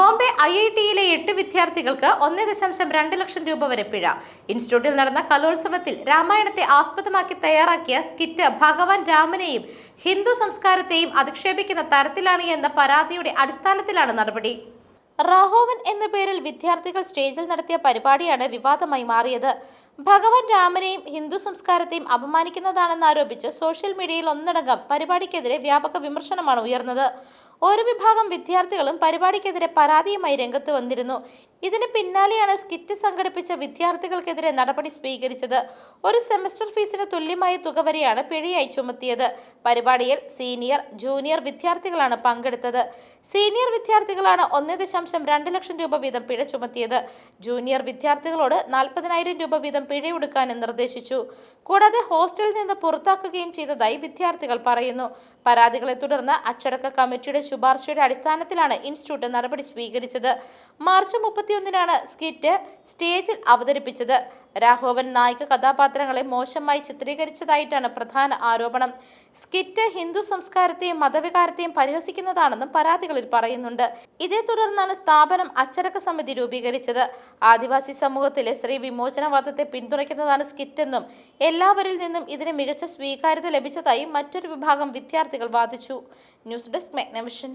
Bombay I I ടിയിലെ എട്ട് വിദ്യാർത്ഥികൾക്ക് ഒന്നേ ദശാംശം രണ്ട് ലക്ഷം രൂപ വരെ പിഴ. ഇൻസ്റ്റിറ്റ്യൂട്ടിൽ നടന്ന കലോത്സവത്തിൽ രാമായണത്തെ ആസ്പദമാക്കി തയ്യാറാക്കിയ സ്കിറ്റ് ഭഗവാൻ രാമനെയും ഹിന്ദു സംസ്കാരത്തെയും അധിക്ഷേപിക്കുന്ന തരത്തിലാണ് എന്ന പരാതിയുടെ അടിസ്ഥാനത്തിലാണ് നടപടി. റാഹോവൻ എന്ന പേരിൽ വിദ്യാർത്ഥികൾ സ്റ്റേജിൽ നടത്തിയ പരിപാടിയാണ് വിവാദമായി മാറിയത്. ഭഗവാൻ രാമനെയും ഹിന്ദു സംസ്കാരത്തെയും അപമാനിക്കുന്നതാണെന്ന് ആരോപിച്ച് സോഷ്യൽ മീഡിയയിൽ ഒന്നടങ്കം പരിപാടിക്കെതിരെ വ്യാപക വിമർശനമാണ് ഉയർന്നത്. ഒരു വിഭാഗം വിദ്യാർത്ഥികളും പരിപാടിക്കെതിരെ പരാതിയുമായി രംഗത്ത് വന്നിരുന്നു. ഇതിന് പിന്നാലെയാണ് സ്കിറ്റ് സംഘടിപ്പിച്ച വിദ്യാർത്ഥികൾക്കെതിരെ നടപടി സ്വീകരിച്ചത്. ഒരു സെമസ്റ്റർ ഫീസിന് തുല്യമായ തുക വരെയാണ് പിഴയായി ചുമത്തിയത്. പരിപാടിയിൽ സീനിയർ ജൂനിയർ വിദ്യാർത്ഥികളാണ് പങ്കെടുത്തത്. സീനിയർ വിദ്യാർത്ഥികളാണ് ഒന്നേ ദശാംശം രണ്ട് ലക്ഷം രൂപ വീതം പിഴ ചുമത്തിയത്. ജൂനിയർ വിദ്യാർത്ഥികളോട് നാൽപ്പതിനായിരം രൂപ വീതം പിഴയൊടുക്കാനും നിർദ്ദേശിച്ചു. കൂടാതെ ഹോസ്റ്റലിൽ നിന്ന് പുറത്താക്കുകയും ചെയ്തതായി വിദ്യാർത്ഥികൾ പറയുന്നു. പരാതികളെ തുടർന്ന് അച്ചടക്ക കമ്മിറ്റിയുടെ ശുപാർശയുടെ അടിസ്ഥാനത്തിലാണ് ഇൻസ്റ്റിറ്റ്യൂട്ട് നടപടി സ്വീകരിച്ചത്. മാർച്ച് മുപ്പത്തിയൊന്നിനാണ് സ്കിറ്റ് സ്റ്റേജിൽ അവതരിപ്പിച്ചത്. രാഘവൻ നായിക കഥാപാത്രങ്ങളെ മോശമായി ചിത്രീകരിച്ചതായിട്ടാണ് പ്രധാന ആരോപണം. സ്കിറ്റ് ഹിന്ദു സംസ്കാരത്തെയും മതവികാരത്തെയും പരിഹസിക്കുന്നതാണെന്നും പരാതികളിൽ പറയുന്നുണ്ട്. ഇതേ തുടർന്നാണ് സ്ഥാപനം അച്ചടക്ക സമിതി രൂപീകരിച്ചത്. ആദിവാസി സമൂഹത്തിലെ സ്ത്രീ വിമോചനവാദത്തെ പിന്തുണയ്ക്കുന്നതാണ് സ്കിറ്റെന്നും എല്ലാവരിൽ നിന്നും ഇതിന് മികച്ച സ്വീകാര്യത ലഭിച്ചതായി മറ്റൊരു വിഭാഗം വിദ്യാർത്ഥികൾ വാദിച്ചു. News desk Megna vision.